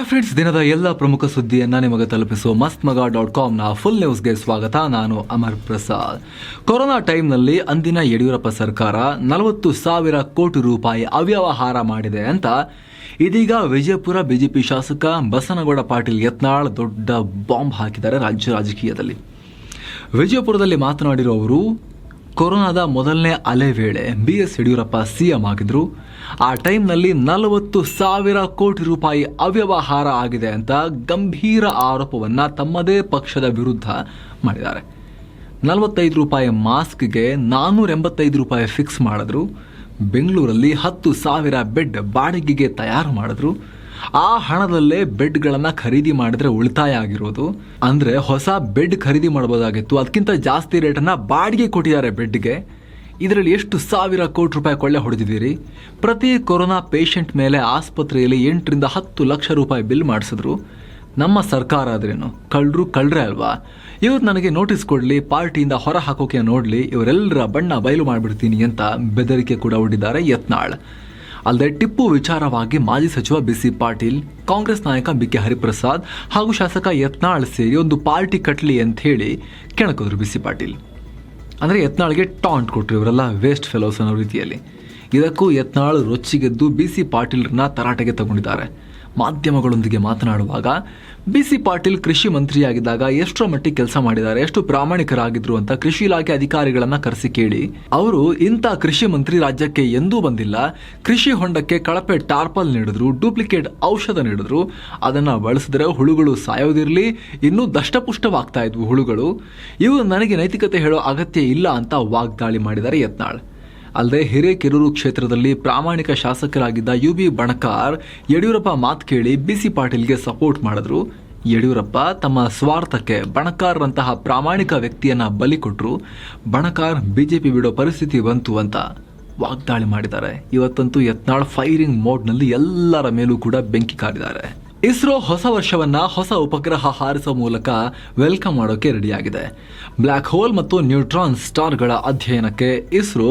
Hi friends ದಿನದ ಎಲ್ಲ ಪ್ರಮುಖ ಸುದ್ದಿಯನ್ನ ನಿಮಗೆ ತಲುಪಿಸುವ ಮಸ್ತ್ ಮಗ ಡಾಟ್ ಕಾಮ್ನ ಫುಲ್ ನ್ಯೂಸ್ಗೆ ಸ್ವಾಗತ. ನಾನು ಅಮರ್ ಪ್ರಸಾದ್. ಕೊರೋನಾ ಟೈಮ್ನಲ್ಲಿ ಅಂದಿನ ಯಡಿಯೂರಪ್ಪ ಸರ್ಕಾರ ನಲವತ್ತು ಸಾವಿರ ಕೋಟಿ ರೂಪಾಯಿ ಅವ್ಯವಹಾರ ಮಾಡಿದೆ ಅಂತ. ಇದೀಗ ವಿಜಯಪುರ ಬಿಜೆಪಿ ಶಾಸಕ ಬಸನಗೌಡ ಪಾಟೀಲ್ ಯತ್ನಾಳ್ ದೊಡ್ಡ ಬಾಂಬ್ ಹಾಕಿದ್ದಾರೆ ರಾಜ್ಯ ರಾಜಕೀಯದಲ್ಲಿ. ವಿಜಯಪುರದಲ್ಲಿ ಮಾತನಾಡಿರೋ ಅವರು ಕೊರೋನಾದ ಮೊದಲನೇ ಅಲೆ ವೇಳೆ ಬಿ ಎಸ್ ಯಡಿಯೂರಪ್ಪ ಸಿಎಂ ಆಗಿದ್ರು, ಆ ಟೈಮ್ನಲ್ಲಿ ನಲವತ್ತು ಸಾವಿರ ಕೋಟಿ ರೂಪಾಯಿ ಅವ್ಯವಹಾರ ಆಗಿದೆ ಅಂತ ಗಂಭೀರ ಆರೋಪವನ್ನು ತಮ್ಮದೇ ಪಕ್ಷದ ವಿರುದ್ಧ ಮಾಡಿದ್ದಾರೆ. ನಲವತ್ತೈದು ರೂಪಾಯಿ ಮಾಸ್ಕ್ಗೆ ನಾನ್ನೂರ ಎಂಬತ್ತೈದು ರೂಪಾಯಿ ಫಿಕ್ಸ್ ಮಾಡಿದ್ರು, ಬೆಂಗಳೂರಲ್ಲಿ ಹತ್ತು ಸಾವಿರ ಬೆಡ್ ಬಾಡಿಗೆಗೆ ತಯಾರು ಮಾಡಿದ್ರು ಆ ಹಣದಲ್ಲೇ ಬೆಡ್ಗಳನ್ನು ಖರೀದಿ ಮಾಡಿದ್ರೆ ಉಳಿತಾಯ ಆಗಿರೋದು. ಅಂದ್ರೆ ಹೊಸ ಬೆಡ್ ಖರೀದಿ ಮಾಡ್ಬೋದಾಗಿತ್ತು. ಅದಕ್ಕಿಂತ ಜಾಸ್ತಿ ರೇಟನ್ನು ಬಾಡಿಗೆ ಕೊಟ್ಟಿದ್ದಾರೆ ಬೆಡ್ಗೆ. ಇದರಲ್ಲಿ ಎಷ್ಟು ಸಾವಿರ ಕೋಟಿ ರೂಪಾಯಿ ಕೊಳ್ಳೆ ಹೊಡೆದಿದ್ದೀರಿ? ಪ್ರತಿ ಕೊರೋನಾ ಪೇಷಂಟ್ ಮೇಲೆ ಆಸ್ಪತ್ರೆಯಲ್ಲಿ ಎಂಟರಿಂದ ಹತ್ತು ಲಕ್ಷ ರೂಪಾಯಿ ಬಿಲ್ ಮಾಡಿಸಿದ್ರು. ನಮ್ಮ ಸರ್ಕಾರ ಆದ್ರೇನು? ಕಳ್ಳರು ಕಳ್ರೆ ಅಲ್ವಾ? ಇವ್ರು ನನಗೆ ನೋಟಿಸ್ ಕೊಡಲಿ, ಪಾರ್ಟಿಯಿಂದ ಹೊರ ಹಾಕೋಕೆ ನೋಡಲಿ, ಇವರೆಲ್ಲರ ಬಣ್ಣ ಬಯಲು ಮಾಡಿಬಿಡ್ತೀನಿ ಅಂತ ಬೆದರಿಕೆ ಕೂಡ ಒಡ್ಡಿದ್ದಾರೆ ಯತ್ನಾಳ್. ಅಲ್ಲದೆ ಟಿಪ್ಪು ವಿಚಾರವಾಗಿ ಮಾಜಿ ಸಚಿವ ಬಿಸಿ ಪಾಟೀಲ್, ಕಾಂಗ್ರೆಸ್ ನಾಯಕ ಬಿ ಕೆ ಹರಿಪ್ರಸಾದ್ ಹಾಗೂ ಶಾಸಕ ಯತ್ನಾಳ್ ಸೇರಿ ಒಂದು ಪಾರ್ಟಿ ಕಟ್ಲಿ ಅಂತ ಹೇಳಿ ಕೆಣಕಿದ್ರು ಬಿಸಿ ಪಾಟೀಲ್. ಅಂದರೆ ಯತ್ನಾಳ್ಗೆ ಟಾಂಟ್ ಕೊಟ್ಟರು ಇವರೆಲ್ಲ, ವೇಸ್ಟ್ ಫೆಲೋಸ್ ಅನ್ನೋ ರೀತಿಯಲ್ಲಿ. ಇದಕ್ಕೂ ಯತ್ನಾಳ್ ರೊಚ್ಚಿಗೆದ್ದು ಬಿ ಸಿ ಪಾಟೀಲ್ರನ್ನ ತರಾಟೆಗೆ ತಗೊಂಡಿದ್ದಾರೆ. ಮಾಧ್ಯಮಗಳೊಂದಿಗೆ ಮಾತನಾಡುವಾಗ ಬಿ ಸಿ ಪಾಟೀಲ್ ಕೃಷಿ ಮಂತ್ರಿಯಾಗಿದ್ದಾಗ ಎಷ್ಟರ ಮಟ್ಟಿಗೆ ಕೆಲಸ ಮಾಡಿದ್ದಾರೆ, ಎಷ್ಟು ಪ್ರಾಮಾಣಿಕರಾಗಿದ್ರು ಅಂತ ಕೃಷಿ ಇಲಾಖೆ ಅಧಿಕಾರಿಗಳನ್ನ ಕರೆಸಿ ಕೇಳಿ. ಅವರು, ಇಂಥ ಕೃಷಿ ಮಂತ್ರಿ ರಾಜ್ಯಕ್ಕೆ ಎಂದೂ ಬಂದಿಲ್ಲ. ಕೃಷಿ ಹೊಂಡಕ್ಕೆ ಕಳಪೆ ಟಾರ್ಪಲ್ ನೀಡಿದ್ರು, ಡೂಪ್ಲಿಕೇಟ್ ಔಷಧ ನೀಡಿದ್ರು. ಅದನ್ನ ಬಳಸಿದ್ರೆ ಹುಳುಗಳು ಸಾಯೋದಿರಲಿ, ಇನ್ನೂ ದಷ್ಟಪುಷ್ಟವಾಗ್ತಾ ಇದ್ವು ಹುಳುಗಳು. ಇವು ನನಗೆ ನೈತಿಕತೆ ಹೇಳೋ ಅಗತ್ಯ ಇಲ್ಲ ಅಂತ ವಾಗ್ದಾಳಿ ಮಾಡಿದ್ದಾರೆ ಯತ್ನಾಳ್. ಅಲ್ಲದೆ ಹಿರೇಕೆರೂರು ಕ್ಷೇತ್ರದಲ್ಲಿ ಪ್ರಾಮಾಣಿಕ ಶಾಸಕರಾಗಿದ್ದ ಯು ಬಿ ಬಣಕಾರ್ ಯಡಿಯೂರಪ್ಪ ಮಾತು ಕೇಳಿ ಬಿಸಿ ಪಾಟೀಲ್ಗೆ ಸಪೋರ್ಟ್ ಮಾಡಿದ್ರು. ಯಡಿಯೂರಪ್ಪ ತಮ್ಮ ಸ್ವಾರ್ಥಕ್ಕೆ ಬಣಕಾರ್ರಂತಹ ಪ್ರಾಮಾಣಿಕ ವ್ಯಕ್ತಿಯನ್ನ ಬಲಿ ಕೊಟ್ಟರು ಬಣಕಾರ್ ಬಿಜೆಪಿ ಬಿಡೋ ಪರಿಸ್ಥಿತಿ ಬಂತು ಅಂತ ವಾಗ್ದಾಳಿ ಮಾಡಿದ್ದಾರೆ. ಇವತ್ತಂತೂ ಯತ್ನಾಳ್ ಫೈರಿಂಗ್ ಮೋಡ್ನಲ್ಲಿ ಎಲ್ಲರ ಮೇಲೂ ಕೂಡ ಬೆಂಕಿ ಕಾರಿದ್ದಾರೆ. ಇಸ್ರೋ ಹೊಸ ವರ್ಷವನ್ನ ಹೊಸ ಉಪಗ್ರಹ ಹಾರಿಸುವ ಮೂಲಕ ವೆಲ್ಕಮ್ ಮಾಡೋಕೆ ರೆಡಿಯಾಗಿದೆ. ಬ್ಲ್ಯಾಕ್ ಹೋಲ್ ಮತ್ತು ನ್ಯೂಟ್ರಾನ್ ಸ್ಟಾರ್ಗಳ ಅಧ್ಯಯನಕ್ಕೆ ಇಸ್ರೋ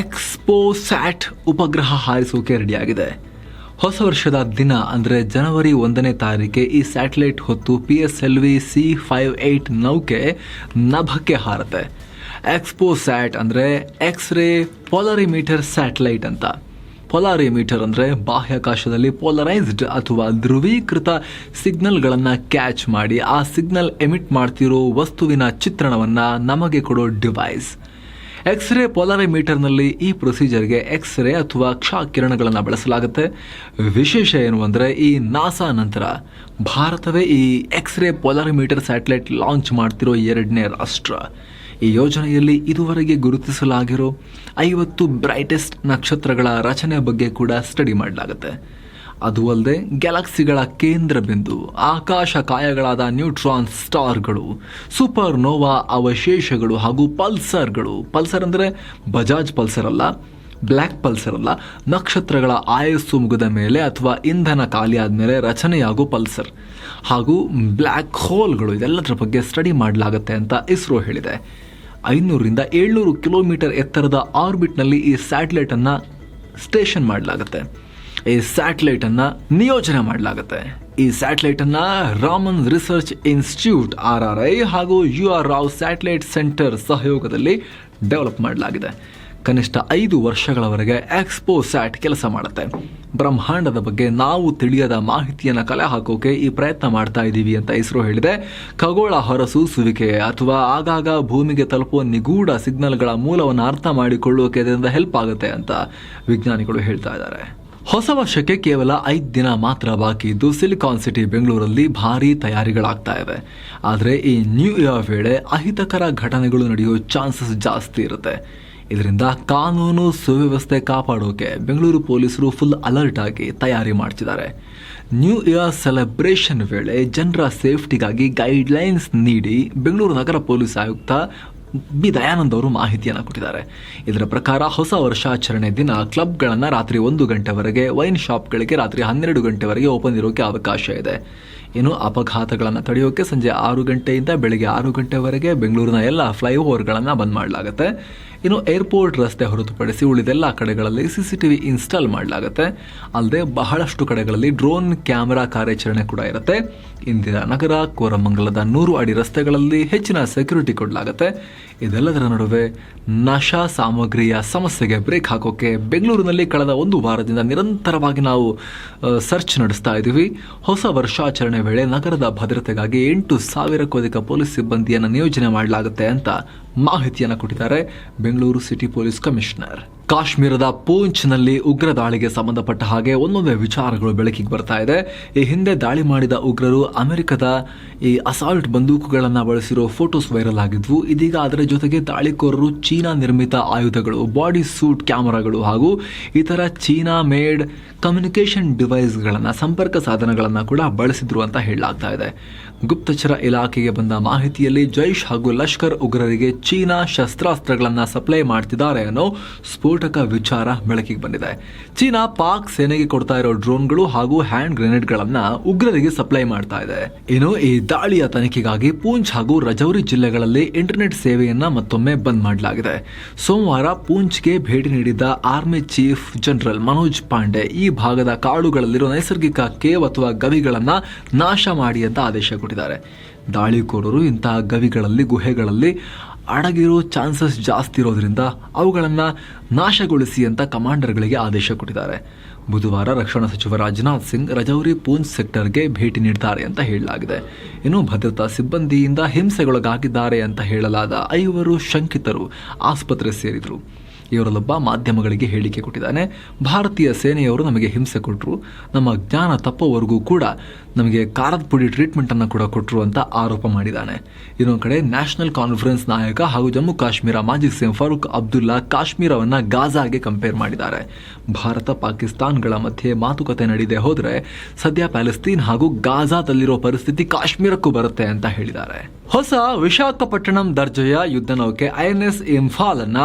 ಎಕ್ಸ್ಪೋಸ್ಯಾಟ್ ಉಪಗ್ರಹ ಹಾರಿಸೋಕೆ ರೆಡಿಯಾಗಿದೆ. ಹೊಸ ವರ್ಷದ ದಿನ ಅಂದರೆ ಜನವರಿ ಒಂದನೇ ತಾರೀಕೆ ಈ ಸ್ಯಾಟಲೈಟ್ ಹೊತ್ತು P S L V C five eight ನೌಕೆ ನಭಕ್ಕೆ ಹಾರತೆ ಎಕ್ಸ್ಪೋಸ್ಯಾಟ್ ಅಂದರೆ ಎಕ್ಸ್ರೇ ಪೊಲರಿಮೀಟರ್ ಸ್ಯಾಟಲೈಟ್ ಅಂತ. ಪೊಲಾರಿಮೀಟರ್ ಅಂದರೆ ಬಾಹ್ಯಾಕಾಶದಲ್ಲಿ ಪೋಲರೈಸ್ಡ್ ಅಥವಾ ಧ್ರುವೀಕೃತ ಸಿಗ್ನಲ್ಗಳನ್ನು ಕ್ಯಾಚ್ ಮಾಡಿ, ಆ ಸಿಗ್ನಲ್ ಎಮಿಟ್ ಮಾಡ್ತಿರೋ ವಸ್ತುವಿನ ಚಿತ್ರಣವನ್ನು ನಮಗೆ ಕೊಡೋ ಡಿವೈಸ್ ಎಕ್ಸ್ರೇ ಪೊಲಾರಿಮೀಟರ್ನಲ್ಲಿ ಈ ಪ್ರೊಸೀಜರ್ಗೆ ಎಕ್ಸ್ರೇ ಅಥವಾ ಕ್ಷ ಕಿರಣಗಳನ್ನು ಬಳಸಲಾಗುತ್ತೆ. ವಿಶೇಷ ಏನು ಅಂದರೆ ಈ ನಾಸಾ ನಂತರ ಭಾರತವೇ ಈ ಎಕ್ಸ್ರೇ ಪೊಲಾರಿಮೀಟರ್ ಸ್ಯಾಟಲೈಟ್ ಲಾಂಚ್ ಮಾಡ್ತಿರೋ ಎರಡನೇ ರಾಷ್ಟ್ರ. ಈ ಯೋಜನೆಯಲ್ಲಿ ಇದುವರೆಗೆ ಗುರುತಿಸಲಾಗಿರೋ ಐವತ್ತು ಬ್ರೈಟೆಸ್ಟ್ ನಕ್ಷತ್ರಗಳ ರಚನೆ ಬಗ್ಗೆ ಕೂಡ ಸ್ಟಡಿ ಮಾಡಲಾಗುತ್ತೆ. ಅದು ಅಲ್ಲದೆ ಗ್ಯಾಲಕ್ಸಿಗಳ ಕೇಂದ್ರ ಬಿಂದು, ಆಕಾಶ ಕಾಯಗಳಾದ ನ್ಯೂಟ್ರಾನ್ ಸ್ಟಾರ್ಗಳು ಸೂಪರ್ ನೋವಾ ಅವಶೇಷಗಳು ಹಾಗೂ ಪಲ್ಸರ್ಗಳು ಪಲ್ಸರ್ ಅಂದರೆ ಬಜಾಜ್ ಪಲ್ಸರ್ ಅಲ್ಲ ಬ್ಲ್ಯಾಕ್ ಪಲ್ಸರ್ ಅಲ್ಲ, ನಕ್ಷತ್ರಗಳ ಆಯಸ್ಸು ಮುಗಿದ ಮೇಲೆ ಅಥವಾ ಇಂಧನ ಖಾಲಿಯಾದ ಮೇಲೆ ರಚನೆಯಾಗೋ ಪಲ್ಸರ್ ಹಾಗೂ ಬ್ಲ್ಯಾಕ್ ಹೋಲ್ಗಳು ಇದೆಲ್ಲದರ ಬಗ್ಗೆ ಸ್ಟಡಿ ಮಾಡಲಾಗುತ್ತೆ ಅಂತ ಇಸ್ರೋ ಹೇಳಿದೆ. ಐನೂರರಿಂದ ಏಳ್ನೂರು ಕಿಲೋಮೀಟರ್ ಎತ್ತರದ ಆರ್ಬಿಟ್ನಲ್ಲಿ ಈ ಸ್ಯಾಟಲೈಟನ್ನು ಸ್ಟೇಷನ್ ಮಾಡಲಾಗುತ್ತೆ. ಈ ಸ್ಯಾಟಲೈಟನ್ನು ನಿಯೋಜನೆ ಮಾಡಲಾಗುತ್ತೆ. ಈ ಸ್ಯಾಟಲೈಟನ್ನು Raman research institute R R I ಹಾಗೂ U R Rao satellite centre ಸಹಯೋಗದಲ್ಲಿ ಡೆವಲಪ್ ಮಾಡಲಾಗಿದೆ. ಕನಿಷ್ಠ ಐದು ವರ್ಷಗಳವರೆಗೆ ಎಕ್ಸ್ಪೋ ಸ್ಯಾಟ್ ಕೆಲಸ ಮಾಡುತ್ತೆ. ಬ್ರಹ್ಮಾಂಡದ ಬಗ್ಗೆ ನಾವು ತಿಳಿಯದ ಮಾಹಿತಿಯನ್ನು ಕಲೆ ಹಾಕೋಕೆ ಈ ಪ್ರಯತ್ನ ಮಾಡ್ತಾ ಇದ್ದೀವಿ ಅಂತ ಇಸ್ರೋ ಹೇಳಿದೆ. ಖಗೋಳ ಹೊರಸೂಸುವಿಕೆ ಅಥವಾ ಆಗಾಗ ಭೂಮಿಗೆ ತಲುಪುವ ನಿಗೂಢ ಸಿಗ್ನಲ್ಗಳ ಮೂಲವನ್ನು ಅರ್ಥ ಮಾಡಿಕೊಳ್ಳೋಕೆ ಇದರಿಂದ ಹೆಲ್ಪ್ ಆಗುತ್ತೆ ಅಂತ ವಿಜ್ಞಾನಿಗಳು ಹೇಳ್ತಾ ಇದ್ದಾರೆ. ಹೊಸ ವರ್ಷಕ್ಕೆ ಕೇವಲ ಐದು ದಿನ ಮಾತ್ರ ಬಾಕಿ ಇದ್ದು ಸಿಲಿಕಾನ್ ಸಿಟಿ ಬೆಂಗಳೂರಲ್ಲಿ ಭಾರೀ ತಯಾರಿಗಳಾಗ್ತಾ ಇವೆ ಆದರೆ ಈ ನ್ಯೂ ಇಯರ್ ವೇಳೆ ಅಹಿತಕರ ಘಟನೆಗಳು ನಡೆಯೋ ಚಾನ್ಸಸ್ ಜಾಸ್ತಿ ಇರುತ್ತೆ. ಇದರಿಂದ ಕಾನೂನು ಸುವ್ಯವಸ್ಥೆ ಕಾಪಾಡೋಕೆ ಬೆಂಗಳೂರು ಪೊಲೀಸರು ಫುಲ್ ಅಲರ್ಟ್ ಆಗಿ ತಯಾರಿ ಮಾಡ್ತಿದ್ದಾರೆ. ನ್ಯೂ ಇಯರ್ ಸೆಲೆಬ್ರೇಷನ್ ವೇಳೆ ಜನರ ಸೇಫ್ಟಿಗಾಗಿ ಗೈಡ್ಲೈನ್ಸ್ ನೀಡಿ ಬೆಂಗಳೂರು ನಗರ ಪೊಲೀಸ್ ಆಯುಕ್ತ ಬಿ ದಯಾನಂದ್ ಅವರು ಮಾಹಿತಿಯನ್ನು ಕೊಟ್ಟಿದ್ದಾರೆ. ಇದರ ಪ್ರಕಾರ ಹೊಸ ವರ್ಷಾಚರಣೆ ದಿನ ಕ್ಲಬ್ಗಳನ್ನು ರಾತ್ರಿ ಒಂದು ಗಂಟೆವರೆಗೆ, ವೈನ್ ಶಾಪ್ಗಳಿಗೆ ರಾತ್ರಿ ಹನ್ನೆರಡು ಗಂಟೆವರೆಗೆ ಓಪನ್ ಇರೋಕೆ ಅವಕಾಶ ಇದೆ. ಇನ್ನು ಅಪಘಾತಗಳನ್ನು ತಡೆಯೋಕೆ ಸಂಜೆ ಆರು ಗಂಟೆಯಿಂದ ಬೆಳಗ್ಗೆ ಆರು ಗಂಟೆವರೆಗೆ ಬೆಂಗಳೂರಿನ ಎಲ್ಲ ಫ್ಲೈಓವರ್ಗಳನ್ನು ಬಂದ್ ಮಾಡಲಾಗುತ್ತೆ. ಇನ್ನು ಏರ್ಪೋರ್ಟ್ ರಸ್ತೆ ಹೊರತುಪಡಿಸಿ ಉಳಿದೆಲ್ಲ ಕಡೆಗಳಲ್ಲಿ ಸಿಸಿಟಿವಿ ಇನ್ಸ್ಟಾಲ್ ಮಾಡಲಾಗುತ್ತೆ. ಅಲ್ಲದೆ ಬಹಳಷ್ಟು ಕಡೆಗಳಲ್ಲಿ ಡ್ರೋನ್ ಕ್ಯಾಮೆರಾ ಕಾರ್ಯಾಚರಣೆ ಕೂಡ ಇರುತ್ತೆ. ಇಂದಿರಾ ನಗರ, ಕೋರಮಂಗಲದ ನೂರು ಅಡಿ ರಸ್ತೆಗಳಲ್ಲಿ ಹೆಚ್ಚಿನ ಸೆಕ್ಯೂರಿಟಿ ಕೊಡಲಾಗುತ್ತೆ. ಇದೆಲ್ಲದರ ನಡುವೆ ನಶಾ ಸಾಮಗ್ರಿಯ ಸಮಸ್ಯೆಗೆ ಬ್ರೇಕ್ ಹಾಕೋಕೆ ಬೆಂಗಳೂರಿನಲ್ಲಿ ಕಳೆದ ಒಂದು ವಾರದಿಂದ ನಿರಂತರವಾಗಿ ನಾವು ಸರ್ಚ್ ನಡೆಸ್ತಾ ಇದ್ದೀವಿ. ಹೊಸ ವರ್ಷಾಚರಣೆ ವೇಳೆ ನಗರದ ಭದ್ರತೆಗಾಗಿ ಎಂಟು ಸಾವಿರಕ್ಕೂ ಅಧಿಕ ಪೊಲೀಸ್ ಸಿಬ್ಬಂದಿಯನ್ನು ನಿಯೋಜನೆ ಮಾಡಲಾಗುತ್ತೆ ಅಂತ ಮಾಹಿತಿಯನ್ನು ಕೊಟ್ಟಿದ್ದಾರೆ ಬೆಂಗಳೂರು ಸಿಟಿ ಪೊಲೀಸ್ ಕಮಿಷನರ್. ಕಾಶ್ಮೀರದ ಪೂಂಚ್ನಲ್ಲಿ ಉಗ್ರ ದಾಳಿಗೆ ಸಂಬಂಧಪಟ್ಟ ಹಾಗೆ ಒಂದೊಂದೇ ವಿಚಾರಗಳು ಬೆಳಕಿಗೆ ಬರ್ತಾ ಇದೆ. ಈ ಹಿಂದೆ ದಾಳಿ ಮಾಡಿದ ಉಗ್ರರು ಅಮೆರಿಕದ ಈ ಅಸಾಲ್ಟ್ ಬಂದೂಕುಗಳನ್ನು ಬಳಸಿರೋ ಫೋಟೋಸ್ ವೈರಲ್ ಆಗಿದ್ವು. ಇದೀಗ ಅದರ ಜೊತೆಗೆ ದಾಳಿಕೋರರು ಚೀನಾ ನಿರ್ಮಿತ ಆಯುಧಗಳು, ಬಾಡಿ ಸೂಟ್ ಕ್ಯಾಮರಾಗಳು ಹಾಗೂ ಇತರ ಚೀನಾ ಮೇಡ್ ಕಮ್ಯುನಿಕೇಷನ್ ಡಿವೈಸ್ಗಳನ್ನು, ಸಂಪರ್ಕ ಸಾಧನಗಳನ್ನು ಕೂಡ ಬಳಸಿದ್ರು ಅಂತ ಹೇಳಲಾಗ್ತಾ ಇದೆ. ಗುಪ್ತಚರ ಇಲಾಖೆಗೆ ಬಂದ ಮಾಹಿತಿಯಲ್ಲಿ ಜೈಷ್ ಹಾಗೂ ಲಷ್ಕರ್ ಉಗ್ರರಿಗೆ ಚೀನಾ ಶಸ್ತ್ರಾಸ್ತ್ರಗಳನ್ನು ಸಪ್ಲೈ ಮಾಡ್ತಿದ್ದಾರೆ ಅನ್ನೋ ಸ್ಫೋಟಕ ವಿಚಾರ ಬೆಳಕಿಗೆ ಬಂದಿದೆ. ಚೀನಾ ಪಾಕ್ ಸೇನೆಗೆ ಕೊಡ್ತಾ ಇರೋ ಡ್ರೋನ್ಗಳು ಹಾಗೂ ಹ್ಯಾಂಡ್ ಗ್ರೆನೇಡ್ಗಳನ್ನ ಉಗ್ರರಿಗೆ ಸಪ್ಲೈ ಮಾಡ್ತಾ ಇದೆ. ಇನ್ನು ಈ ದಾಳಿಯ ತನಿಖೆಗಾಗಿ ಪೂಂಚ್ ಹಾಗೂ ರಜೌರಿ ಜಿಲ್ಲೆಗಳಲ್ಲಿ ಇಂಟರ್ನೆಟ್ ಸೇವೆಯನ್ನ ಮತ್ತೊಮ್ಮೆ ಬಂದ್ ಮಾಡಲಾಗಿದೆ. ಸೋಮವಾರ ಪೂಂಚ್ಗೆ ಭೇಟಿ ನೀಡಿದ್ದ army chief general Manoj Pande ಈ ಭಾಗದ ಕಾಡುಗಳಲ್ಲಿರೋ ನೈಸರ್ಗಿಕ ಕೇವ್ ಅಥವಾ ಗವಿಗಳನ್ನು ನಾಶ ಮಾಡಿ ಅಂತ ಆದೇಶ ಕೊಟ್ಟಿದ್ದಾರೆ ದಾಳಿಕೋರರು ಇಂತಹ ಗವಿಗಳಲ್ಲಿ, ಗುಹೆಗಳಲ್ಲಿ ಅಡಗಿರೋ ಚಾನ್ಸಸ್ ಜಾಸ್ತಿ ಇರೋದ್ರಿಂದ ಅವುಗಳನ್ನು ನಾಶಗೊಳಿಸಿ ಅಂತ ಕಮಾಂಡರ್ಗಳಿಗೆ ಆದೇಶ ಕೊಟ್ಟಿದ್ದಾರೆ. ಬುಧವಾರ ರಕ್ಷಣಾ ಸಚಿವ ರಾಜನಾಥ್ ಸಿಂಗ್ ರಜೌರಿ ಪೂಂಚ್ ಸೆಕ್ಟರ್ಗೆ ಭೇಟಿ ನೀಡಿದ್ದಾರೆ ಅಂತ ಹೇಳಲಾಗಿದೆ. ಇನ್ನು ಭದ್ರತಾ ಸಿಬ್ಬಂದಿಯಿಂದ ಹಿಂಸೆಗೊಳಗಾಗಿದ್ದಾರೆ ಅಂತ ಹೇಳಲಾದ ಐವರು ಶಂಕಿತರು ಆಸ್ಪತ್ರೆ ಸೇರಿದರು. ಇವರಲ್ಲೊಬ್ಬ ಮಾಧ್ಯಮಗಳಿಗೆ ಹೇಳಿಕೆ ಕೊಟ್ಟಿದ್ದಾನೆ, ಭಾರತೀಯ ಸೇನೆಯವರು ನಮಗೆ ಹಿಂಸೆ ಕೊಟ್ಟರು ನಮ್ಮ ಜ್ಞಾನ ತಪ್ಪೋವರೆಗೂ ಕೂಡ ನಮಗೆ ಖಾರದ ಪುಡಿ ಟ್ರೀಟ್ಮೆಂಟನ್ನು ಕೂಡ ಕೊಟ್ಟರು ಅಂತ ಆರೋಪ ಮಾಡಿದ್ದಾನೆ. ಇನ್ನೊಂದು ಕಡೆ ನ್ಯಾಷನಲ್ ಕಾನ್ಫರೆನ್ಸ್ ನಾಯಕ ಹಾಗೂ ಜಮ್ಮು ಕಾಶ್ಮೀರ ಮಾಜಿ ಸಿಎಂ ಫಾರೂಕ್ ಅಬ್ದುಲ್ಲಾ ಕಾಶ್ಮೀರವನ್ನು ಗಾಜಾಗೆ ಕಂಪೇರ್ ಮಾಡಿದ್ದಾರೆ. ಭಾರತ, ಪಾಕಿಸ್ತಾನ್ಗಳ ಮಧ್ಯೆ ಮಾತುಕತೆ ನಡೆದೆ ಹೋದರೆ ಸದ್ಯ ಪ್ಯಾಲೆಸ್ತೀನ್ ಹಾಗೂ ಗಾಜಾದಲ್ಲಿರೋ ಪರಿಸ್ಥಿತಿ ಕಾಶ್ಮೀರಕ್ಕೂ ಬರುತ್ತೆ ಅಂತ ಹೇಳಿದ್ದಾರೆ. ಹೊಸ ವಿಶಾಖಪಟ್ಟಣಂ ದರ್ಜೆಯ ಯುದ್ಧ ನೌಕೆ ಐಎನ್ಎಸ್ ಇಂಫಾಲ್ ಅನ್ನ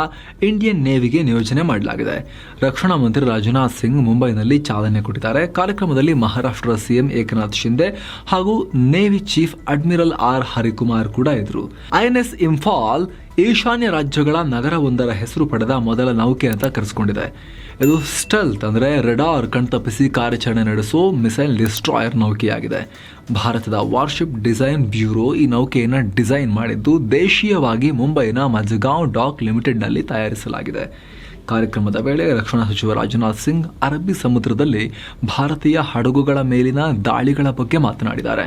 ಇಂಡಿಯನ್ ನೇವಿಗೆ ನಿಯೋಜನೆ ಮಾಡಲಾಗಿದೆ. ರಕ್ಷಣಾ ಮಂತ್ರಿ ರಾಜನಾಥ್ ಸಿಂಗ್ ಮುಂಬೈನಲ್ಲಿ ಚಾಲನೆ ಕೊಟ್ಟಿದ್ದಾರೆ. ಕಾರ್ಯಕ್ರಮದಲ್ಲಿ ಮಹಾರಾಷ್ಟ್ರ ಸಿಎಂ ಏಕನಾಥ್ ಶಿಂದೆ ಹಾಗೂ navy chief admiral R Harikumar ಕೂಡ ಇದ್ರು. ಐಎನ್ಎಸ್ ಇಂಫಾಲ್ ಈಶಾನ್ಯ ರಾಜ್ಯಗಳ ನಗರವೊಂದರ ಹೆಸರು ಪಡೆದ ಮೊದಲ ನೌಕೆ ಅಂತ ಕರೆಸಿಕೊಂಡಿದೆ. ಇದು ಸ್ಟೆಲ್ತ್ ಅಂದರೆ ರೆಡಾರ್ ಕಣ್ತಪ್ಪಿಸಿ ಕಾರ್ಯಾಚರಣೆ ನಡೆಸೋ ಮಿಸೈಲ್ ಡಿಸ್ಟ್ರಾಯರ್ ನೌಕೆಯಾಗಿದೆ. ಭಾರತದ ವಾರ್ಶಿಪ್ ಡಿಸೈನ್ ಬ್ಯೂರೋ ಈ ನೌಕೆಯನ್ನು ಡಿಸೈನ್ ಮಾಡಿದ್ದು ದೇಶೀಯವಾಗಿ ಮುಂಬೈನ ಮಜಗಾಂವ್ ಡಾಕ್ ಲಿಮಿಟೆಡ್ನಲ್ಲಿ ತಯಾರಿಸಲಾಗಿದೆ. ಕಾರ್ಯಕ್ರಮದ ವೇಳೆ ರಕ್ಷಣಾ ಸಚಿವ ರಾಜನಾಥ್ ಸಿಂಗ್ ಅರಬ್ಬಿ ಸಮುದ್ರದಲ್ಲಿ ಭಾರತೀಯ ಹಡಗುಗಳ ಮೇಲಿನ ದಾಳಿಗಳ ಬಗ್ಗೆ ಮಾತನಾಡಿದ್ದಾರೆ.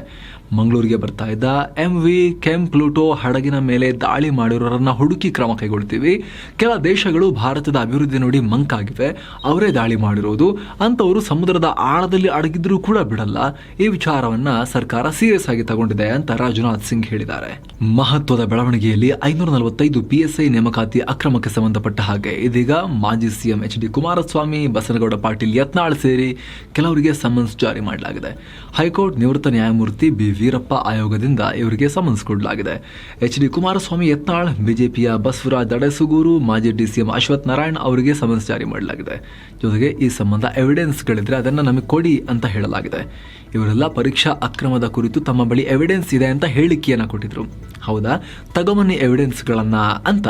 ಮಂಗಳೂರಿಗೆ ಬರ್ತಾ ಇದ್ದ ಎಂ ವಿ ಕೆಂ ಪ್ಲೂಟೋ ಹಡಗಿನ ಮೇಲೆ ದಾಳಿ ಮಾಡಿರೋರನ್ನ ಹುಡುಕಿ ಕ್ರಮ ಕೈಗೊಳ್ತೀವಿ. ಕೆಲ ದೇಶಗಳು ಭಾರತದ ಅಭಿವೃದ್ಧಿ ನೋಡಿ ಮಂಕಾಗಿವೆ. ಅವರೇ ದಾಳಿ ಮಾಡಿರೋದು. ಅಂತವರು ಸಮುದ್ರದ ಆಳದಲ್ಲಿ ಅಡಗಿದ್ರೂ ಕೂಡ ಬಿಡಲ್ಲ. ಈ ವಿಚಾರವನ್ನ ಸರ್ಕಾರ ಸೀರಿಯಸ್ ಆಗಿ ತಗೊಂಡಿದೆ ಅಂತ ರಾಜನಾಥ್ ಸಿಂಗ್ ಹೇಳಿದ್ದಾರೆ. ಮಹತ್ವದ ಬೆಳವಣಿಗೆಯಲ್ಲಿ ಐನೂರ ನಲವತ್ತೈದು ಪಿಎಸ್ಐ ನೇಮಕಾತಿ ಅಕ್ರಮಕ್ಕೆ ಸಂಬಂಧಪಟ್ಟ ಹಾಗೆ ಇದೀಗ ಮಾಜಿ CM H D Kumaraswamy, Basanagouda Patil Yatnal ಸೇರಿ ಕೆಲವರಿಗೆ ಸಮನ್ಸ್ ಜಾರಿ ಮಾಡಲಾಗಿದೆ. ಹೈಕೋರ್ಟ್ ನಿವೃತ್ತ ನ್ಯಾಯಮೂರ್ತಿ ಬಿ. ವೀರಪ್ಪ ಆಯೋಗದಿಂದ ಇವರಿಗೆ ಸಮನ್ಸ್ ಕೊಡಲಾಗಿದೆ. ಎಚ್ ಡಿ ಕುಮಾರಸ್ವಾಮಿ, ಯತ್ನಾಳ್, ಬಿಜೆಪಿಯ ಬಸವರಾಜ್ ದಡಸುಗೂರು ಮಾಜಿ ಡಿ ಡಿಸಿಎಂ ಅಶ್ವಥ್ ನಾರಾಯಣ್ ಅವರಿಗೆ ಸಮನ್ಸ್ ಜಾರಿ ಮಾಡಲಾಗಿದೆ. ಜೊತೆಗೆ ಈ ಸಂಬಂಧ ಎವಿಡೆನ್ಸ್ಗಳಿದ್ರೆ ಅದನ್ನು ನಮಗೆ ಕೊಡಿ ಅಂತ ಹೇಳಲಾಗಿದೆ. ಇವರೆಲ್ಲ ಪರೀಕ್ಷಾ ಅಕ್ರಮದ ಕುರಿತು ತಮ್ಮ ಬಳಿ ಎವಿಡೆನ್ಸ್ ಇದೆ ಅಂತ ಹೇಳಿಕೆಯನ್ನು ಕೊಟ್ಟಿದ್ರು. ಹೌದಾ? ತಗೊಬನ್ನಿ ಎವಿಡೆನ್ಸ್ಗಳನ್ನ ಅಂತ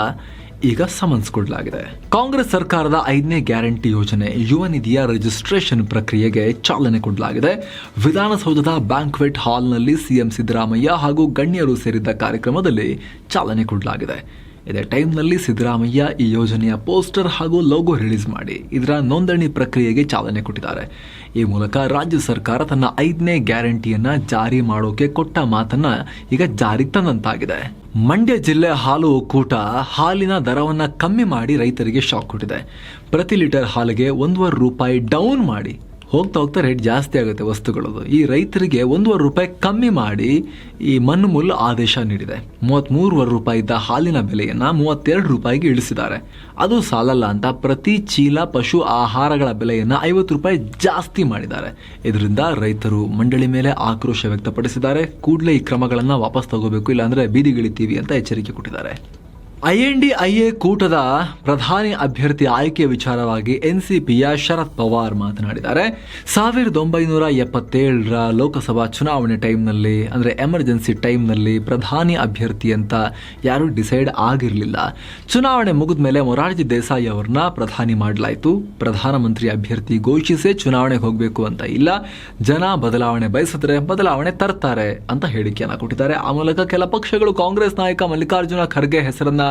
ಈಗ ಸಮನ್ಸ್ ಕೊಡಲಾಗಿದೆ. ಕಾಂಗ್ರೆಸ್ ಸರ್ಕಾರದ ಐದನೇ ಗ್ಯಾರಂಟಿ ಯೋಜನೆ ಯುವ ನಿಧಿಯ ರಿಜಿಸ್ಟ್ರೇಷನ್ ಪ್ರಕ್ರಿಯೆಗೆ ಚಾಲನೆ ಕೊಡಲಾಗಿದೆ. ವಿಧಾನಸೌಧದ ಬ್ಯಾಂಕ್ವೆಟ್ ಹಾಲ್ನಲ್ಲಿ ಸಿಎಂ ಸಿದ್ದರಾಮಯ್ಯ ಹಾಗೂ ಗಣ್ಯರು ಸೇರಿದ್ದ ಕಾರ್ಯಕ್ರಮದಲ್ಲಿ ಚಾಲನೆ ಕೊಡಲಾಗಿದೆ. ಇದೇ ಟೈಮ್ನಲ್ಲಿ ಸಿದ್ದರಾಮಯ್ಯ ಈ ಯೋಜನೆಯ ಪೋಸ್ಟರ್ ಹಾಗೂ ಲೋಗೋ ರಿಲೀಸ್ ಮಾಡಿ ಇದರ ನೋಂದಣಿ ಪ್ರಕ್ರಿಯೆಗೆ ಚಾಲನೆ ಕೊಟ್ಟಿದ್ದಾರೆ. ಈ ಮೂಲಕ ರಾಜ್ಯ ಸರ್ಕಾರ ತನ್ನ ಐದನೇ ಗ್ಯಾರಂಟಿಯನ್ನು ಜಾರಿ ಮಾಡೋಕೆ ಕೊಟ್ಟ ಮಾತನ್ನು ಈಗ ಜಾರಿಗೆ ತಂದಂತಾಗಿದೆ ಮಂಡ್ಯ ಜಿಲ್ಲೆ ಹಾಲು ಒಕ್ಕೂಟ ಹಾಲಿನ ದರವನ್ನು ಕಮ್ಮಿ ಮಾಡಿ ರೈತರಿಗೆ ಶಾಕ್ ಕೊಟ್ಟಿದೆ. ಪ್ರತಿ ಲೀಟರ್ ಹಾಲಿಗೆ ಒಂದೂವರೆ ರೂಪಾಯಿ ಡೌನ್ ಮಾಡಿ ಹೋಗ್ತಾ ಹೋಗ್ತಾ ರೇಟ್ ಜಾಸ್ತಿ ಆಗುತ್ತೆ ವಸ್ತುಗಳದು ಈ ರೈತರಿಗೆ ಒಂದೂವರೆ ರೂಪಾಯಿ ಕಮ್ಮಿ ಮಾಡಿ ಈ ಮನ್ಮೂಲ್ ಆದೇಶ ನೀಡಿದೆ. ಮೂವತ್ತ್ಮೂರುವರೆ ರೂಪಾಯಿ ಇದ್ದ ಹಾಲಿನ ಬೆಲೆಯನ್ನು ಮೂವತ್ತೆರಡು ರೂಪಾಯಿಗೆ ಇಳಿಸಿದ್ದಾರೆ. ಅದು ಸಾಲಲ್ಲ ಅಂತ ಪ್ರತಿ ಚೀಲ ಪಶು ಆಹಾರಗಳ ಬೆಲೆಯನ್ನು ಐವತ್ತು ರೂಪಾಯಿ ಜಾಸ್ತಿ ಮಾಡಿದ್ದಾರೆ. ಇದರಿಂದ ರೈತರು ಮಂಡಳಿ ಮೇಲೆ ಆಕ್ರೋಶ ವ್ಯಕ್ತಪಡಿಸಿದ್ದಾರೆ. ಕೂಡಲೇ ಈ ಕ್ರಮಗಳನ್ನು ವಾಪಸ್ ತಗೋಬೇಕು, ಇಲ್ಲಾಂದರೆ ಬೀದಿಗಿಳಿತೀವಿ ಅಂತ ಎಚ್ಚರಿಕೆ ಕೊಟ್ಟಿದ್ದಾರೆ. ಐ ಎನ್ ಐ ಎ ಕೂಟದ ಪ್ರಧಾನಿ ಅಭ್ಯರ್ಥಿ ಆಯ್ಕೆ ವಿಚಾರವಾಗಿ ಎನ್ ಸಿ ಪಿಯ ಶರದ್ ಪವಾರ್ ಮಾತನಾಡಿದ್ದಾರೆ. ಸಾವಿರದ ಒಂಬೈನೂರ ಎಪ್ಪತ್ತೇಳರ ಲೋಕಸಭಾ ಚುನಾವಣೆ ಟೈಮ್ನಲ್ಲಿ, ಅಂದರೆ ಎಮರ್ಜೆನ್ಸಿ ಟೈಮ್ನಲ್ಲಿ ಪ್ರಧಾನಿ ಅಭ್ಯರ್ಥಿ ಅಂತ ಯಾರೂ ಡಿಸೈಡ್ ಆಗಿರಲಿಲ್ಲ. ಚುನಾವಣೆ ಮುಗಿದ ಮೇಲೆ ಮೊರಾರ್ಜಿ ದೇಸಾಯಿ ಅವ್ರನ್ನ ಪ್ರಧಾನಿ ಮಾಡಲಾಯಿತು. ಪ್ರಧಾನಮಂತ್ರಿ ಅಭ್ಯರ್ಥಿ ಘೋಷಿಸೇ ಚುನಾವಣೆಗೆ ಹೋಗಬೇಕು ಅಂತ ಇಲ್ಲ. ಜನ ಬದಲಾವಣೆ ಬಯಸಿದ್ರೆ ಬದಲಾವಣೆ ತರ್ತಾರೆ ಅಂತ ಹೇಳಿಕೆಯನ್ನು ಕೊಟ್ಟಿದ್ದಾರೆ. ಆ ಮೂಲಕ ಕೆಲ ಪಕ್ಷಗಳು ಕಾಂಗ್ರೆಸ್ ನಾಯಕ ಮಲ್ಲಿಕಾರ್ಜುನ ಖರ್ಗೆ ಹೆಸರನ್ನ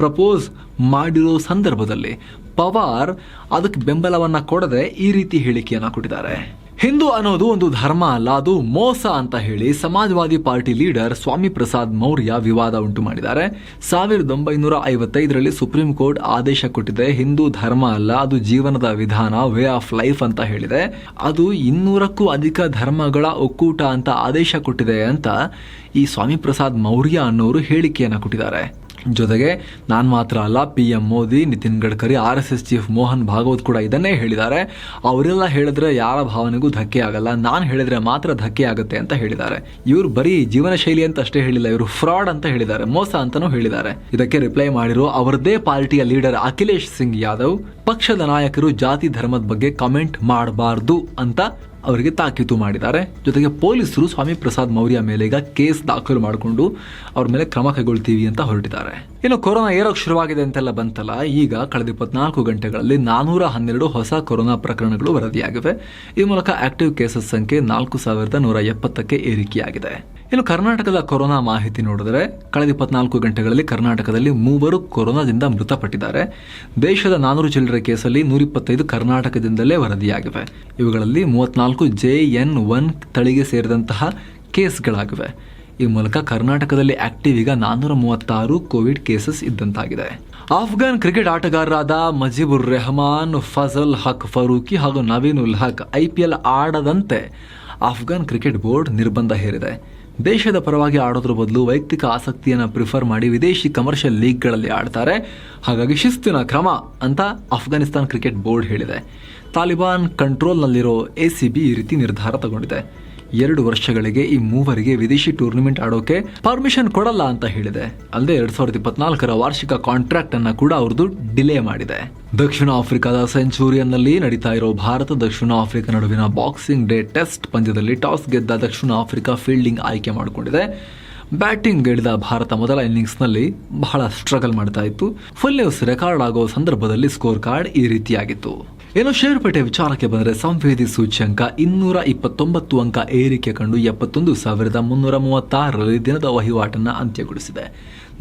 ಪ್ರಪೋಸ್ ಮಾಡಿರೋ ಸಂದರ್ಭದಲ್ಲಿ ಪವಾರ್ ಅದಕ್ಕೆ ಬೆಂಬಲವನ್ನ ಕೊಡದೆ ಈ ರೀತಿ ಹೇಳಿಕೆಯನ್ನ ಕೊಟ್ಟಿದ್ದಾರೆ. ಹಿಂದೂ ಅನ್ನೋದು ಒಂದು ಧರ್ಮ ಅಲ್ಲ, ಅದು ಮೋಸ ಅಂತ ಹೇಳಿ ಸಮಾಜವಾದಿ ಪಾರ್ಟಿ ಲೀಡರ್ ಸ್ವಾಮಿ ಪ್ರಸಾದ್ ಮೌರ್ಯ ವಿವಾದ ಉಂಟು ಮಾಡಿದ್ದಾರೆ. ಸಾವಿರದ ಒಂಬೈನೂರ ಐವತ್ತೈದರಲ್ಲಿ ಸುಪ್ರೀಂ ಕೋರ್ಟ್ ಆದೇಶ ಕೊಟ್ಟಿದೆ, ಹಿಂದೂ ಧರ್ಮ ಅಲ್ಲ, ಅದು ಜೀವನದ ವಿಧಾನ, ವೇ ಆಫ್ ಲೈಫ್ ಅಂತ ಹೇಳಿದೆ. ಅದು ಇನ್ನೂರಕ್ಕೂ ಅಧಿಕ ಧರ್ಮಗಳ ಒಕ್ಕೂಟ ಅಂತ ಆದೇಶ ಕೊಟ್ಟಿದೆ ಅಂತ ಈ ಸ್ವಾಮಿ ಪ್ರಸಾದ್ ಮೌರ್ಯ ಅನ್ನೋರು ಹೇಳಿಕೆಯನ್ನು ಕೊಟ್ಟಿದ್ದಾರೆ. ಜೊತೆಗೆ ನಾನು ಮಾತ್ರ ಅಲ್ಲ P M Modi, Nitin Gadkari R S S chief Mohan Bhagwat ಕೂಡ ಇದನ್ನೇ ಹೇಳಿದ್ದಾರೆ. ಅವರೆಲ್ಲ ಹೇಳಿದ್ರೆ ಯಾರ ಭಾವನೆಗೂ ಧಕ್ಕೆ ಆಗಲ್ಲ. ನಾನು ಹೇಳಿದ್ರೆ ಮಾತ್ರ ಧಕ್ಕೆ ಆಗುತ್ತೆ ಅಂತ ಹೇಳಿದ್ದಾರೆ. ಇವರು ಬರೀ ಜೀವನ ಶೈಲಿ ಅಂತ ಅಷ್ಟೇ ಹೇಳಿಲ್ಲ, ಇವರು ಫ್ರಾಡ್ ಅಂತ ಹೇಳಿದ್ದಾರೆ. ಮೋಸ ಅಂತಾನೂ ಹೇಳಿದ್ದಾರೆ. ಇದಕ್ಕೆ ರಿಪ್ಲೈ ಮಾಡಿರೋ ಅವರದೇ ಪಾರ್ಟಿಯ ಲೀಡರ್ ಅಖಿಲೇಶ್ ಸಿಂಗ್ ಯಾದವ್, ಪಕ್ಷದ ನಾಯಕರು ಜಾತಿ ಧರ್ಮದ ಬಗ್ಗೆ ಕಮೆಂಟ್ ಮಾಡಬಾರ್ದು ಅಂತ ಅವರಿಗೆ ತಾಕೀತು ಮಾಡಿದ್ದಾರೆ. ಜೊತೆಗೆ ಪೊಲೀಸರು ಸ್ವಾಮಿ ಪ್ರಸಾದ್ ಮೌರ್ಯ ಮೇಲೆ ಈಗ ಕೇಸ್ ದಾಖಲು ಮಾಡಿಕೊಂಡು ಅವ್ರ ಮೇಲೆ ಕ್ರಮ ಕೈಗೊಳ್ತೀವಿ ಅಂತ ಹೊರಟಿದ್ದಾರೆ. ಇನ್ನು ಕೊರೋನಾ ಏರೋಕ್ ಶುರುವಾಗಿದೆ ಅಂತೆಲ್ಲ ಬಂತಲ್ಲ, ಈಗ ಕಳೆದ ಇಪ್ಪತ್ನಾಲ್ಕು ಗಂಟೆಗಳಲ್ಲಿ ನಾನೂರ ಹನ್ನೆರಡು ಹೊಸ ಕೊರೋನಾ ಪ್ರಕರಣಗಳು ವರದಿಯಾಗಿವೆ. ಈ ಮೂಲಕ ಆಕ್ಟಿವ್ ಕೇಸಸ್ ಸಂಖ್ಯೆ ನಾಲ್ಕು ಸಾವಿರದ ನೂರ ಎಪ್ಪತ್ತಕ್ಕೆ ಏರಿಕೆಯಾಗಿದೆ. ಇನ್ನು ಕರ್ನಾಟಕದ ಕೊರೋನಾ ಮಾಹಿತಿ ನೋಡಿದರೆ, ಕಳೆದ ಇಪ್ಪತ್ನಾಲ್ಕು ಗಂಟೆಗಳಲ್ಲಿ ಕರ್ನಾಟಕದಲ್ಲಿ ಮೂವರು ಕೊರೋನಾದಿಂದ ಮೃತಪಟ್ಟಿದ್ದಾರೆ. ದೇಶದ ನಾನೂರು ಚಿಲ್ಲರೆ ಕೇಸಲ್ಲಿ ನೂರಿಪ್ಪತ್ತೈದು ಕರ್ನಾಟಕದಿಂದಲೇ ವರದಿಯಾಗಿವೆ. ಇವುಗಳಲ್ಲಿ ಮೂವತ್ನಾಲ್ಕು ಜೆ ಎನ್ ಒನ್ ತಳಿಗೆ ಸೇರಿದಂತಹ ಕೇಸ್ಗಳಾಗಿವೆ. ಈ ಮೂಲಕ ಕರ್ನಾಟಕದಲ್ಲಿ ಆಕ್ಟಿವ್ ಈಗ ನಾನ್ನೂರ ಮೂವತ್ತಾರು ಕೋವಿಡ್ ಕೇಸಸ್ ಇದ್ದಂತಾಗಿದೆ. ಆಫ್ಘಾನ್ ಕ್ರಿಕೆಟ್ ಆಟಗಾರರಾದ ಮಜೀಬುರ್ ರೆಹಮಾನ್, ಫಜಲ್ ಹಕ್ ಫರೂಕಿ ಹಾಗೂ ನವೀನ್ ಉಲ್ ಹಕ್ ಐಪಿಎಲ್ ಆಡದಂತೆ ಆಫ್ಘಾನ್ ಕ್ರಿಕೆಟ್ ಬೋರ್ಡ್ ನಿರ್ಬಂಧ ಹೇರಿದೆ. ದೇಶದ ಪರವಾಗಿ ಆಡೋದ್ರ ಬದಲು ವೈಯಕ್ತಿಕ ಆಸಕ್ತಿಯನ್ನು ಪ್ರಿಫರ್ ಮಾಡಿ ವಿದೇಶಿ ಕಮರ್ಷಿಯಲ್ ಲೀಗ್ಗಳಲ್ಲಿ ಆಡ್ತಾರೆ. ಹಾಗಾಗಿ ಶಿಸ್ತಿನ ಕ್ರಮ ಅಂತ ಅಫ್ಘಾನಿಸ್ತಾನ್ ಕ್ರಿಕೆಟ್ ಬೋರ್ಡ್ ಹೇಳಿದೆ. ತಾಲಿಬಾನ್ ಕಂಟ್ರೋಲ್ನಲ್ಲಿರೋ ಎ ಸಿ ಬಿ ಈ ರೀತಿ ನಿರ್ಧಾರ ತಗೊಂಡಿದೆ. ಎರಡು ವರ್ಷಗಳಿಗೆ ಈ ಮೂವರಿಗೆ ವಿದೇಶಿ ಟೂರ್ನಿಮೆಂಟ್ ಆಡೋಕೆ ಪರ್ಮಿಷನ್ ಕೊಡಲ್ಲ ಅಂತ ಹೇಳಿದೆ. ಅಲ್ಲದೆ ಎರಡ್ ಸಾವಿರದ ಇಪ್ಪತ್ನಾಲ್ಕರ ವಾರ್ಷಿಕ ಕಾಂಟ್ರಾಕ್ಟ್ ಅನ್ನ ಕೂಡ ಅವ್ರದ್ದು ಡಿಲೇ ಮಾಡಿದೆ. ದಕ್ಷಿಣ ಆಫ್ರಿಕಾದ ಸೆಂಚುರಿಯನ್ನಲ್ಲಿ ನಡೀತಾ ಇರೋ ಭಾರತ ದಕ್ಷಿಣ ಆಫ್ರಿಕಾ ನಡುವಿನ ಬಾಕ್ಸಿಂಗ್ ಡೇ ಟೆಸ್ಟ್ ಪಂದ್ಯದಲ್ಲಿ ಟಾಸ್ ಗೆದ್ದ ದಕ್ಷಿಣ ಆಫ್ರಿಕಾ ಫೀಲ್ಡಿಂಗ್ ಆಯ್ಕೆ ಮಾಡಿಕೊಂಡಿದೆ. ಬ್ಯಾಟಿಂಗ್ ಗೆಳೆದ ಭಾರತ ಮೊದಲ ಇನ್ನಿಂಗ್ಸ್ನಲ್ಲಿ ಬಹಳ ಸ್ಟ್ರಗಲ್ ಮಾಡ್ತಾ ಇತ್ತು. ಫುಲ್ ನ್ಯೂಸ್ ರೆಕಾರ್ಡ್ ಆಗೋ ಸಂದರ್ಭದಲ್ಲಿ ಸ್ಕೋರ್ ಕಾರ್ಡ್ ಈ ರೀತಿಯಾಗಿತ್ತು. ಇನ್ನು ಷೇರುಪೇಟೆ ವಿಚಾರಕ್ಕೆ ಬಂದರೆ ಸಂವೇದಿ ಸೂಚ್ಯಂಕ ಇನ್ನೂರ ಇಪ್ಪತ್ತೊಂಬತ್ತು ಅಂಕ ಏರಿಕೆ ಕಂಡು ಎಪ್ಪತ್ತೊಂದು ಸಾವಿರದ ಮುನ್ನೂರ ಮೂವತ್ತಾರರಲ್ಲಿ ದಿನದ ವಹಿವಾಟನ್ನು ಅಂತ್ಯಗೊಳಿಸಿದೆ.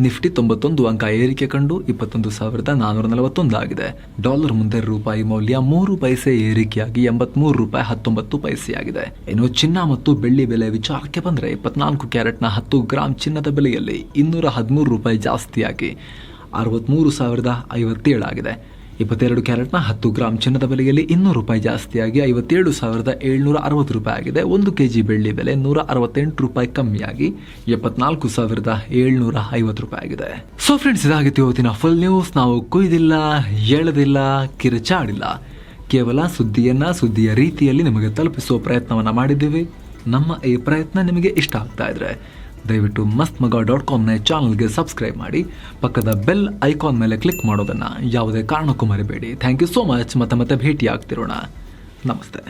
ನಿಫ್ಟಿ ತೊಂಬತ್ತೊಂದು ಅಂಕ ಏರಿಕೆ ಕಂಡು ಇಪ್ಪತ್ತೊಂದು ಸಾವಿರದ ನಾನ್ನೂರ ನಲವತ್ತೊಂದು ಆಗಿದೆ. ಡಾಲರ್ ಮುಂದೆ ರೂಪಾಯಿ ಮೌಲ್ಯ ಮೂರು ಪೈಸೆ ಏರಿಕೆಯಾಗಿ ಎಂಬತ್ಮೂರು ರೂಪಾಯಿ ಹತ್ತೊಂಬತ್ತು ಪೈಸೆಯಾಗಿದೆ. ಇನ್ನು ಚಿನ್ನ ಮತ್ತು ಬೆಳ್ಳಿ ಬೆಲೆ ವಿಚಾರಕ್ಕೆ ಬಂದರೆ ಇಪ್ಪತ್ನಾಲ್ಕು ಕ್ಯಾರೆಟ್ನ ಹತ್ತು ಗ್ರಾಂ ಚಿನ್ನದ ಬೆಲೆಯಲ್ಲಿ ಇನ್ನೂರ ಹದಿಮೂರು ರೂಪಾಯಿ ಜಾಸ್ತಿಯಾಗಿ ಅರವತ್ತ್ಮೂರು ಸಾವಿರದ ಐವತ್ತೇಳಾಗಿದೆ. ಇಪ್ಪತ್ತೆರಡು ಕ್ಯಾರೆಟ್ನ ಹತ್ತು ಗ್ರಾಂ ಚಿನ್ನದ ಬೆಲೆಯಲ್ಲಿ ಇನ್ನೂರು ರೂಪಾಯಿ ಜಾಸ್ತಿಯಾಗಿ ಐವತ್ತೇಳು ಸಾವಿರದ ಏಳ್ನೂರ ಅರವತ್ತು ರೂಪಾಯಿ ಆಗಿದೆ. ಒಂದು ಕೆ ಜಿ ಬೆಳ್ಳಿ ಬೆಲೆ ನೂರ ಅರವತ್ತೆಂಟು ರೂಪಾಯಿ ಕಮ್ಮಿಯಾಗಿ ಎಪ್ಪತ್ನಾಲ್ಕು ಸಾವಿರದ ಏಳ್ನೂರ ಐವತ್ತು ರೂಪಾಯಿ ಆಗಿದೆ. ಸೊ ಫ್ರೆಂಡ್ಸ್ ಇದಾಗಿತ್ತು ಇವತ್ತಿನ ಫುಲ್ ನ್ಯೂಸ್ ನಾವು ಕುಯ್ದಿಲ್ಲ, ಎಳೆದಿಲ್ಲ, ಕಿರುಚಾಡಿಲ್ಲ. ಕೇವಲ ಸುದ್ದಿಯನ್ನ ಸುದ್ದಿಯ ರೀತಿಯಲ್ಲಿ ನಿಮಗೆ ತಲುಪಿಸುವ ಪ್ರಯತ್ನವನ್ನ ಮಾಡಿದ್ದೀವಿ. ನಮ್ಮ ಈ ಪ್ರಯತ್ನ ನಿಮಗೆ ಇಷ್ಟ ಆಗ್ತಾ ಇದ್ರೆ ದಯವಿಟ್ಟು ಮಸ್ತ್ ಮಗ ಡಾಟ್ ಕಾಮ್ನ ಚಾನಲ್ಗೆ ಸಬ್ಸ್ಕ್ರೈಬ್ ಮಾಡಿ, ಪಕ್ಕದ ಬೆಲ್ ಐಕಾನ್ ಮೇಲೆ ಕ್ಲಿಕ್ ಮಾಡೋದನ್ನು ಯಾವುದೇ ಕಾರಣಕ್ಕೂ ಮರಿಬೇಡಿ. Thank you so much. ಮತ್ತೆ ಮತ್ತೆ ಭೇಟಿ ಆಗ್ತಿರೋಣ ನಮಸ್ತೆ.